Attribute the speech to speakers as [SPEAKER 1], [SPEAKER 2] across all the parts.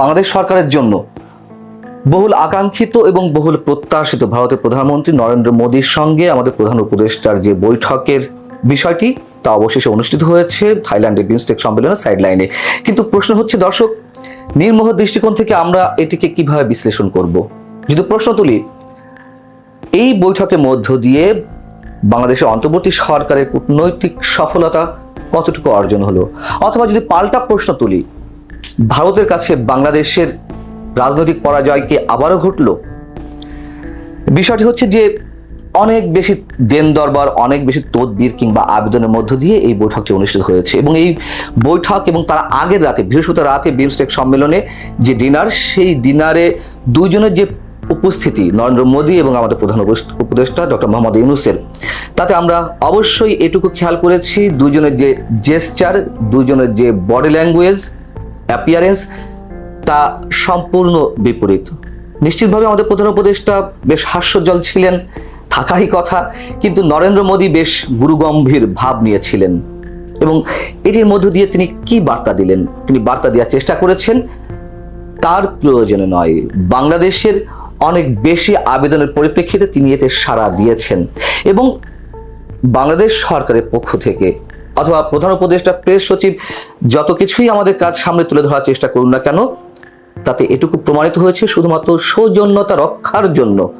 [SPEAKER 1] বাংলাদেশ সরকারের জন্য বহুল আকাঙ্ক্ষিত এবং বহুল প্রত্যাশিত ভারতের প্রধানমন্ত্রী নরেন্দ্র মোদীর সঙ্গে আমাদের প্রধান উপদেষ্টার যে বৈঠকের বিষয়টি, তা অবশেষে অনুষ্ঠিত হয়েছে থাইল্যান্ডের বিমস্টেক সম্মেলনের সাইডলাইনে কিন্তু প্রশ্ন হচ্ছে, দর্শক নির্মোহ দৃষ্টিকোণ থেকে আমরা এটিকে কীভাবে বিশ্লেষণ করব? যদি প্রশ্ন তুলি, এই বৈঠকের মধ্য দিয়ে বাংলাদেশের অন্তর্বর্তী সরকারের কূটনৈতিক সফলতা কতটুকু অর্জন হলো? অথবা যদি পাল্টা প্রশ্ন তুলি ভারতের কাছে বাংলাদেশের রাজনৈতিক পরাজয় কি আবারও ঘটল। বিষয়টি হচ্ছে যে অনেক বেশি দেন দরবার, অনেক বেশি তদবির কিংবা আবেদনের মধ্য দিয়ে এই বৈঠকটি অনুষ্ঠিত হয়েছে এবং এই বৈঠক এবং তার আগের রাতে, বৃহস্পতিবার রাতে বিমস্টেক সম্মেলনে যে ডিনার, সেই ডিনারে দুজনের যে উপস্থিতি, নরেন্দ্র মোদী এবং আমাদের প্রধান উপদেষ্টা ডক্টর মোহাম্মদ ইউনুসের, তাতে আমরা অবশ্যই এটুকু খেয়াল করেছি দুজনের যে জেস্টার দুজনের যে বডি ল্যাঙ্গুয়েজ অ্যাপিয়ারেন্স তা সম্পূর্ণ বিপরীত। নিশ্চিতভাবে আমাদের প্রধান উপদেষ্টা বেশ হাস্যজ্জ্বল ছিলেন, থাকারই কথা, কিন্তু নরেন্দ্র মোদী বেশ গুরুগম্ভীর ভাব নিয়েছিলেন। এবং এটির মধ্য দিয়ে তিনি কি বার্তা দিলেন? তিনি বার্তা দেওয়ার চেষ্টা করেছেন, তার প্রয়োজনে নয়। বাংলাদেশের অনেক বেশি আবেদনের পরিপ্রেক্ষিতে তিনি এতে সাড়া দিয়েছেন। এবং বাংলাদেশ সরকারের পক্ষ থেকে অথবা প্রধান উপদেষ্টা, প্রেস সচিব, যত কিছুই আমাদের কাজ সামনে তুলে ধরার চেষ্টা করুন না কেন, তাতে এটুকু প্রমাণিত হয়েছে শুধুমাত্র সৌজন্যতা রক্ষার জন্য।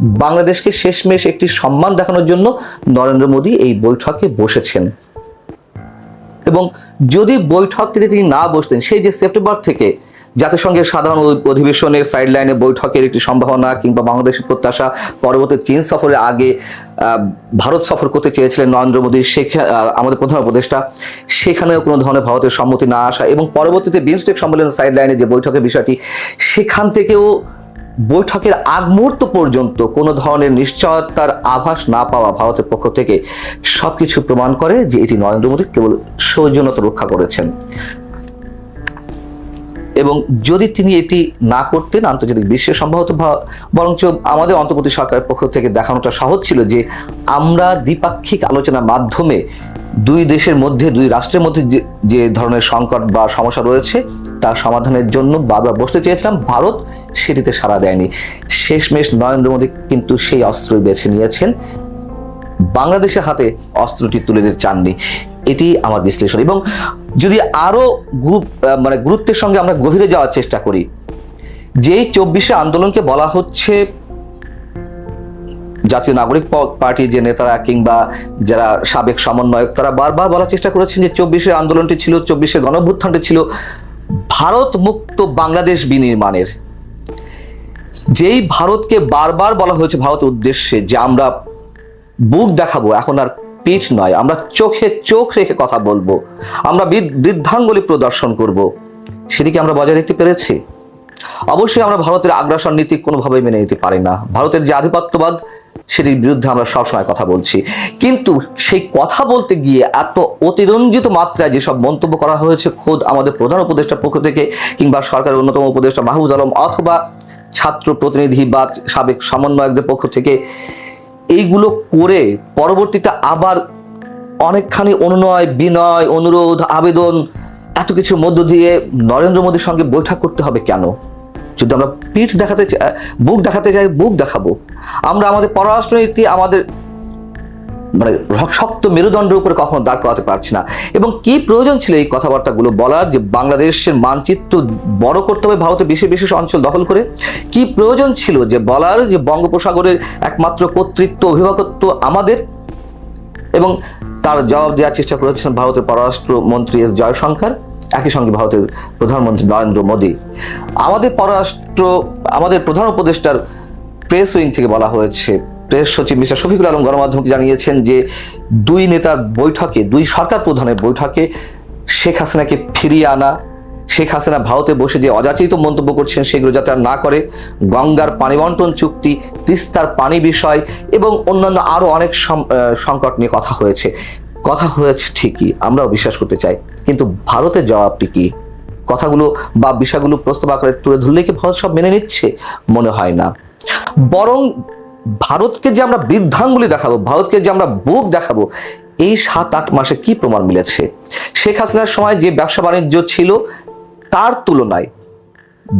[SPEAKER 1] বাংলাদেশকে শেষমেশ একটি সম্মান দেখানোর জন্য নরেন্দ্র মোদী এই বৈঠকে বসেছেন। এবং যদি বৈঠকটিতে তিনি না বসতেন, সেই যে সেপ্টেম্বর থেকে জাতিসংঘের সাধারণ অধি- অধিবেশনের সাইডলাইনে বৈঠকের একটি সম্ভাবনা কিংবা বাংলাদেশের প্রত্যাশা পরবর্তী চীন সফরের আগে ভারত সফর করতে চেয়েছিলেন নরেন্দ্র মোদী সেখা- আহ, আমাদের প্রধান উপদেষ্টা। সেখানেও কোনো ধরনের ভারতের সম্মতি না আসা এবং পরবর্তীতে বিমস্টেক সম্মেলনের সাইডলাইনে যে বৈঠকের বিষয়টি সেখান থেকেও বৈঠকের আগ মুহূর্ত পর্যন্ত কোনো ধরনের নিশ্চয়তার আভাস না পাওয়া ভারতের পক্ষ থেকে সবকিছু প্রমাণ করে যে এটি নরেন্দ্র মোদী কেবল সৌজন্যতা রক্ষা করেছেন। এবং যদি তিনি এটি না করতেন, আন্তর্জাতিক বিশ্বে সম্ভবত বরঞ্চ আমাদের অন্তর্বর্তী সরকারের পক্ষ থেকে দেখানোটা সহজ ছিল যে আমরা দ্বিপাক্ষিক আলোচনার মাধ্যমে দুই দেশের মধ্যে, দুই রাষ্ট্রের মধ্যে যে- ধরনের সংকট বা সমস্যা রয়েছে, তার সমাধানের জন্য বারবার বসতে চেয়েছিলাম। ভারত সেটিতে সাড়া দেয়নি। শেষমেশ নরেন্দ্র মোদী কিন্তু সেই অস্ত্রই বেছে নিয়েছেন। বাংলাদেশের হাতে অস্ত্রটি তুলে দিতে চাননি। এটি আমার বিশ্লেষণ। এবং যদি আরও গ্রুপ মানে গুরুত্বের সঙ্গে আমরা গভীরে যাওয়ার চেষ্টা করি, যেই চব্বিশে আন্দোলনকে বলা হচ্ছে জাতীয় নাগরিক প- পার্টির যে নেতারা কিংবা যারা সাবেক সমন্বয়ক, তারা বারবার বলার চেষ্টা করেছেন যে চব্বিশে আন্দোলনটি ছিল, চব্বিশে গণভ্যুত্থানটি ছিল ভারত মুক্ত বাংলাদেশ বিনির্মাণের। যেই ভারতকে বারবার বলা হয়েছে ভারতের উদ্দেশ্যে, যে আমরা বুক দেখাবো, এখন আর পিঠ নয়, আমরা চোখে চোখ রেখে কথা বলব, আমরা বৃদ্ধ- বৃদ্ধাঙ্গুলি প্রদর্শন করব। সেটিকে আমরা বজায় রাখতে পেরেছি? অবশ্যই আমরা ভারতের আগ্রাসন নীতি কোনোভাবেই মেনে নিতে পারি না। ভারতের যে আধিপত্যবাদ, সেটির বিরুদ্ধে আমরা সবসময় কথা বলছি। কিন্তু সেই কথা বলতে গিয়ে এত অতিরঞ্জিত মাত্রায় যেসব মন্তব্য করা হয়েছে, খোদ আমাদের প্রধান উপদেষ্টার পক্ষ থেকে কিংবা সরকারের অন্যতম উপদেষ্টা মাহবুজ আলম অথবা ছাত্র প্রতিনিধি বা সাবেক সমন্বয়কদের পক্ষ থেকে এইগুলো করে পরবর্তীতে আবার অনেকখানি অনুনয়, বিনয়, অনুরোধ, আবেদন, এত কিছুর মধ্য দিয়ে নরেন্দ্র মোদীর সঙ্গে বৈঠক করতে হবে কেন? যদি আমরা পিঠ দেখাতে চাই বুক দেখাতে চাই, বুক দেখাবো। আমরা আমাদের পররাষ্ট্রনীতি, আমাদের মানে শক্ত মেরুদণ্ডের উপরে কখনো দাঁড় করাতে পারছি না। এবং কি প্রয়োজন ছিল এই কথাবার্তাগুলো বলার যে বাংলাদেশের মানচিত্র বড় করতে হবে ভারতের বিশেষ বিশেষ অঞ্চল দখল করে? কি প্রয়োজন ছিল যে বলার যে বঙ্গোপসাগরের একমাত্র কর্তৃত্ব, অভিভাবকত্ব আমাদের? এবং তার জবাব দেওয়ার চেষ্টা করেছেন ভারতের পররাষ্ট্র মন্ত্রী এস জয়শঙ্কর, একই সঙ্গে ভারতের প্রধানমন্ত্রী নরেন্দ্র মোদী। আমাদের পররাষ্ট্র, আমাদের প্রধান উপদেষ্টার প্রেস উইং থেকে বলা হয়েছে প্রেস সচিব মিস্টার শফিকুল আলম গণমাধ্যমকে জানিয়েছেন যে দুই নেতার বৈঠকে, দুই সরকার প্রধানের বৈঠকে শেখ হাসিনাকে ফিরিয়ে আনা, শেখ হাসিনা ভারতে বসে যে অযাচিত মন্তব্য করছেন সেগুলো যাতে না করে, গঙ্গার পানি বন্টন চুক্তি, তিস্তার পানি বিষয় এবং অন্যান্য আরও অনেক সংকট নিয়ে কথা হয়েছে। কথা হয়েছে ঠিকই, আমরাও বিশ্বাস করতে চাই। কিন্তু ভারতের জবাবটি কি? কথাগুলো বা বিষয়গুলো প্রস্তাব আকারে তুলে ধরলে কি ভারত সব মেনে নিচ্ছে? মনে হয় না। বরং ভারতকে যে আমরা বৃদ্ধাঙ্গুলি দেখাবো, ভারতকে যে আমরা বুক দেখাবো, এই সাত আট মাসে কি প্রমাণ মিলেছে? শেখ হাসিনার সময় যে ব্যবসা বাণিজ্য ছিল, তার তুলনায়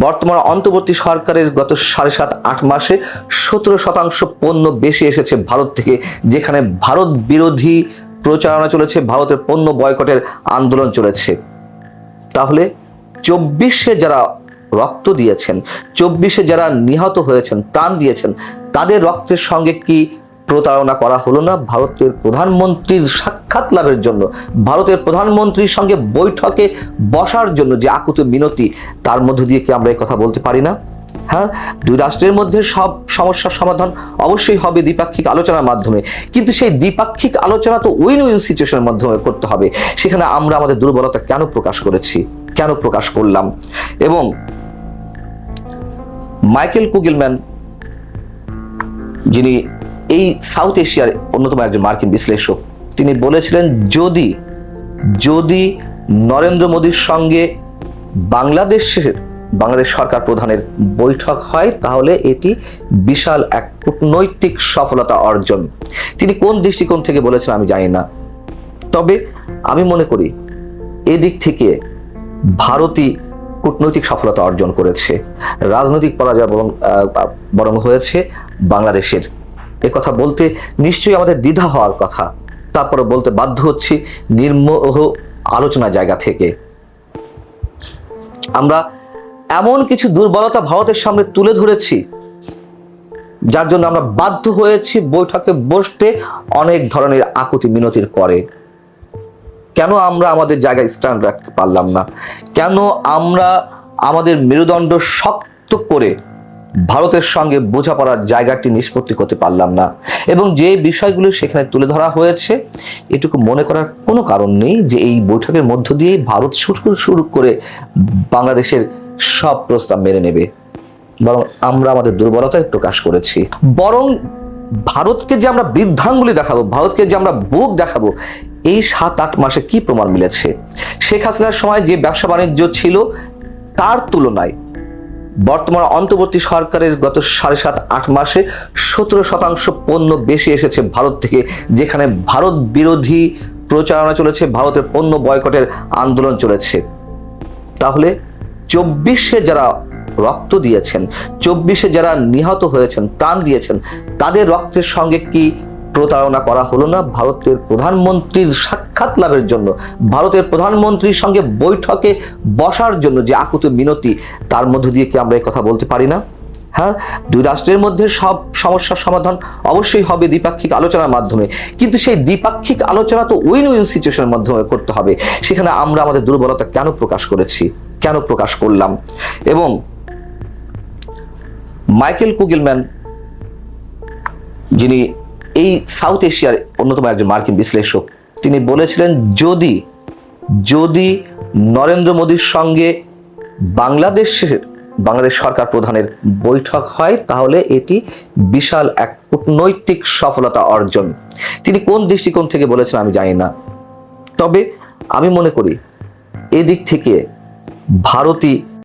[SPEAKER 1] বর্তমান অন্তর্বর্তী সরকারের গত সাড়ে সাত আট মাসে সতেরো শতাংশ পণ্য বেশি এসেছে ভারত থেকে, যেখানে ভারত বিরোধী প্রচারণা চলেছে, ভারতের পণ্য বয়কটের আন্দোলন চলেছে। তাহলে চব্বিশে যারা রক্ত দিয়েছেন। চব্বিশে যারা নিহত হয়েছেন, প্রাণ দিয়েছেন, তাদের রক্তের সঙ্গে কি প্রতারণা করা হলো না? ভারতের প্রধানমন্ত্রীর সাক্ষাৎ লাভের জন্য, ভারতের প্রধানমন্ত্রীর সঙ্গে বৈঠকে বসার জন্য যে আকুত মিনতি, তার মধ্য দিয়ে কি আমরা এই কথা বলতে পারি না? হ্যাঁ দুই রাষ্ট্রের মধ্যে সব সমস্যার সমাধান অবশ্যই হবে দ্বিপাক্ষিক আলোচনার মাধ্যমে। কিন্তু সেই দ্বিপাক্ষিক আলোচনা তো উইন উইন সিচুয়েশনের মাধ্যমে করতে হবে। সেখানে আমরা আমাদের দুর্বলতা কেন প্রকাশ করেছি? কেন প্রকাশ করলাম? এবং মাইকেল কুগিলম্যান, যিনি এই সাউথ এশিয়ার অন্যতম একজন মার্কিন বিশ্লেষক, তিনি বলেছিলেন, যদি যদি নরেন্দ্র মোদীর সঙ্গে বাংলাদেশের, বাংলাদেশ সরকার প্রধানের বৈঠক হয়, তাহলে এটি বিশাল এক কূটনৈতিক সফলতা অর্জন। তিনি কোন দৃষ্টিকোণ থেকে বলেছেন আমি জানি না। তবে আমি মনে করি, এদিক থেকে ভারতই কূটনৈতিক সফলতা অর্জন করেছে। রাজনৈতিক পরাজয় বরং বরং হয়েছে বাংলাদেশের। এ কথা বলতে নিশ্চয়ই আমাদের দ্বিধা হওয়ার কথা। তারপরে বলতে বাধ্য হচ্ছি নির্মোহ আলোচনা জায়গা থেকে। আমরা এমন কিছু দুর্বলতা ভারতের সামনে তুলে ধরেছি, যার জন্য আমরা বাধ্য হয়েছি বৈঠকে বসতে অনেক ধরনের আকুতি মিনতির পরে। কেন আমরা আমাদের জায়গায় স্ট্যান্ড রাখতে পারলাম না? কেন আমরা আমাদের মেরুদণ্ড শক্ত করে ভারতের সঙ্গে বোঝাপড়ার জায়গাটি নিষ্পত্তি করতে পারলাম না? এবং যে বিষয়গুলো সেখানে তুলে ধরা হয়েছে, এটুকু মনে করার কোনো কারণ নেই যে এই বৈঠকের মধ্য দিয়ে ভারত শুরু শুরু করে বাংলাদেশের সব প্রস্তাব মেনে নেবে। বরং আমরা আমাদের দুর্বলতায় প্রকাশ করেছি। বরং ভারতকে যে আমরা বৃদ্ধাঙ্গুলি দেখাবো, ভারতকে যে আমরা বুক দেখাবো এই সাত, আট মাসে কি প্রমাণ মিলেছে? শেখ হাসিনার সময় যে ব্যবসা বাণিজ্য ছিল, তার তুলনায় বর্তমান অন্তর্বর্তী সরকারের গত সাড়ে সাত, আট মাসে সতেরো শতাংশ পণ্য বেশি এসেছে ভারত থেকে, যেখানে ভারত বিরোধী প্রচারণা চলেছে, ভারতের পণ্য বয়কটের আন্দোলন চলেছে। তাহলে চব্বিশে যারা রক্ত দিয়েছেন, চব্বিশে যারা নিহত হয়েছেন, প্রাণ দিয়েছেন, তাদের রক্তের সঙ্গে কি প্রতারণা করা হলো না ভারতের প্রধানমন্ত্রীর সাক্ষাৎ লাভের জন্য। ভারতের প্রধানমন্ত্রীর সঙ্গে বৈঠকে বসার জন্য যে আকুত মিনতি, তার মধ্য দিয়ে কি আমরা কথা বলতে পারি না? হ্যাঁ? দুই রাষ্ট্রের মধ্যে সব সমস্যার সমাধান অবশ্যই হবে দ্বিপাক্ষিক আলোচনার মাধ্যমে। কিন্তু সেই দ্বিপাক্ষিক আলোচনা তো উইন উইন সিচুয়েশনের মাধ্যমে করতে হবে। সেখানে আমরা আমাদের দুর্বলতা কেন প্রকাশ করেছি? কেন প্রকাশ করলাম? এবং মাইকেল কুগিলম্যান যিনি এই সাউথ এশিয়ার অন্যতম একজন মার্কিন বিশ্লেষক, তিনি বলেছিলেন, যদি যদি নরেন্দ্র মোদীর সঙ্গে বাংলাদেশের, বাংলাদেশ সরকার প্রধানের বৈঠক হয়, তাহলে এটি বিশাল এক কূটনৈতিক সফলতা অর্জন। তিনি কোন দৃষ্টিকোণ থেকে বলেছেন আমি জানি না। তবে আমি মনে করি, এদিক থেকে ভারতই